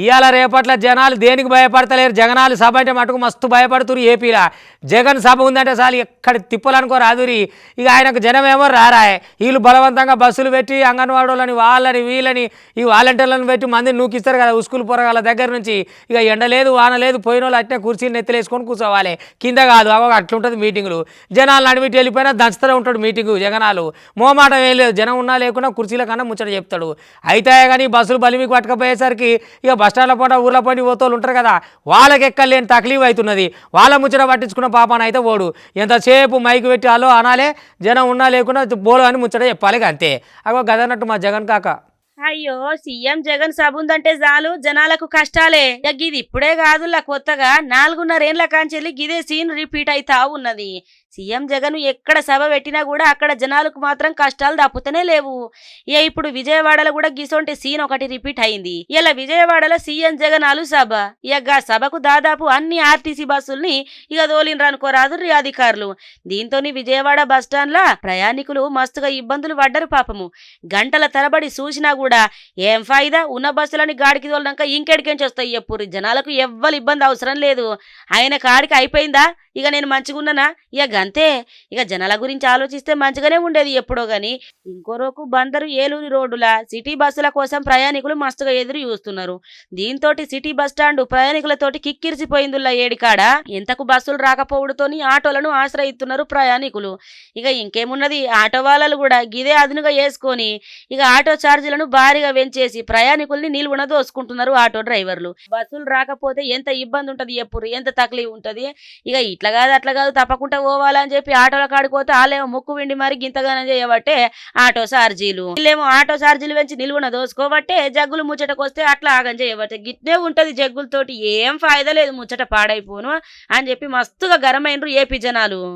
ఇవాళ రేపట్ల జనాలు దేనికి భయపడతలేరు? జగనాలు సభ అంటే మటుకు మస్తు భయపడుతురు ఏపీలా. జగన్ సభ ఉందంటే చాలు ఎక్కడ తిప్పలనుకో రాదురి. ఇక ఆయనకు జనం ఏమో రారా వీళ్ళు బలవంతంగా బస్సులు పెట్టి అంగన్వాడోళ్ళని వాళ్ళని వీళ్ళని ఈ వాలంటీర్లను పెట్టి మందిని నూకిస్తారు కదా ఉస్కూలు పొరగాల దగ్గర నుంచి. ఇక ఎండ లేదు వాన లేదు పోయిన వాళ్ళు అట్నే కుర్చీలు నెత్తలేసుకొని కూర్చోవాలి. కింద కాదు అవ అట్లుంటుంది మీటింగులు. జనాలు నడిమిటి వెళ్ళిపోయినా దంచుతూనే ఉంటాడు మీటింగు జగనాలు. మోమాటం ఏం లేదు జనం ఉన్నా లేకున్నా కుర్చీల కన్నా ముచ్చట చెప్తాడు. అయితే కానీ బస్సులు బలిమికి పట్టుకపోయేసరికి ఇక బస్టాండ్ల పూట ఊర్ల పోయి పోతోళ్ళు ఉంటారు కదా వాళ్ళకి ఎక్కలేని తక్లీఫ్ అవుతున్నది వాళ్ళ ముచ్చట పట్టించుకున్న పాపాన అయితే ఓడు. ఎంతసేపు మైకి పెట్టి అలో అనాలే జనం ఉన్నా లేకుండా బోలో అని ముచ్చట చెప్పాలి అంతే అగో గదన్నట్టు మా జగన్ కాక. అయ్యో సీఎం జగన్ సభ ఉందంటే చాలు జనాలకు కష్టాలే. ఇది గిది ఇప్పుడే కాదులా కొత్తగా నాలుగున్నరేండ్ల కాంచెల్లి గిదే సీన్ రిపీట్ అయితా ఉన్నది. సీఎం జగన్ ఎక్కడ సభ పెట్టినా కూడా అక్కడ జనాలకు మాత్రం కష్టాలు తప్పుతూనే లేవు. ఇక ఇప్పుడు విజయవాడలో కూడా గీసోంటి సీన్ ఒకటి రిపీట్ అయింది. ఇలా విజయవాడలో సీఎం జగన్ అలు సభ. ఇక సభకు దాదాపు అన్ని ఆర్టీసీ బస్సుల్ని ఇక దోలిండ్రు అనుకోరాదు అధికారులు. దీంతోని విజయవాడ బస్టాండ్ల ప్రయాణికులు మస్తుగా ఇబ్బందులు పడ్డరు పాపము. గంటల తరబడి చూసినా కూడా ఏం ఫాయిదా? ఉన్న బస్సులని గాడికి తోలినాక ఇంకెడికెంచి వస్తాయి ఎప్పుడు? జనాలకు ఎవ్వరు ఇబ్బంది అవసరం లేదు. ఆయన కాడికి అయిపోయిందా? ఇక నేను మంచిగున్నానా? ఇక అంతే. ఇక జనాల గురించి ఆలోచిస్తే మంచిగానే ఉండేది ఎప్పుడో గాని. ఇంకో రోజు బందరు ఏలూరు రోడ్డుల సిటీ బస్సుల కోసం ప్రయాణికులు మస్తుగా ఎదురు చూస్తున్నారు. దీంతో సిటీ బస్ స్టాండ్ ప్రయాణికులతోటి కిక్కిరిసిపోయిందిలా ఏడికాడ. ఎంతకు బస్సులు రాకపోవడంతోని ఆటోలను ఆశ్రయిస్తున్నారు ప్రయాణికులు. ఇక ఇంకేమున్నది ఆటో వాళ్ళు కూడా గిదే అదునుగా వేసుకొని ఇక ఆటో ఛార్జీలను భారీగా పెంచేసి ప్రయాణికుల్ని నిలువున దోసుకుంటున్నారు ఆటో డ్రైవర్లు. బస్సులు రాకపోతే ఎంత ఇబ్బంది ఉంటది ఎప్పుడు? ఎంత తక్లీఫ్ ఉంటది? ఇక ఇట్లా కాదు అట్లా కాదు తప్పకుండా పోవాలి కావాలని చెప్పి ఆటోల కాడిపోతే వాళ్ళేమో ముక్కు విండి మరి గింతగానే చేయబట్టే ఆటో సార్జీలు వీళ్ళేమో ఆటో సార్జీలు పెంచి నిలువున దోసుకోబట్టే జగ్గులు ముచ్చటకు వస్తే అట్లా ఆగం చేయబట్టే. గిట్నే ఉంటది జగ్గులతోటి ఏం ఫాయిదా లేదు ముచ్చట పాడైపోను అని చెప్పి మస్తుగా గరమైనరు ఏపీ జనాలు.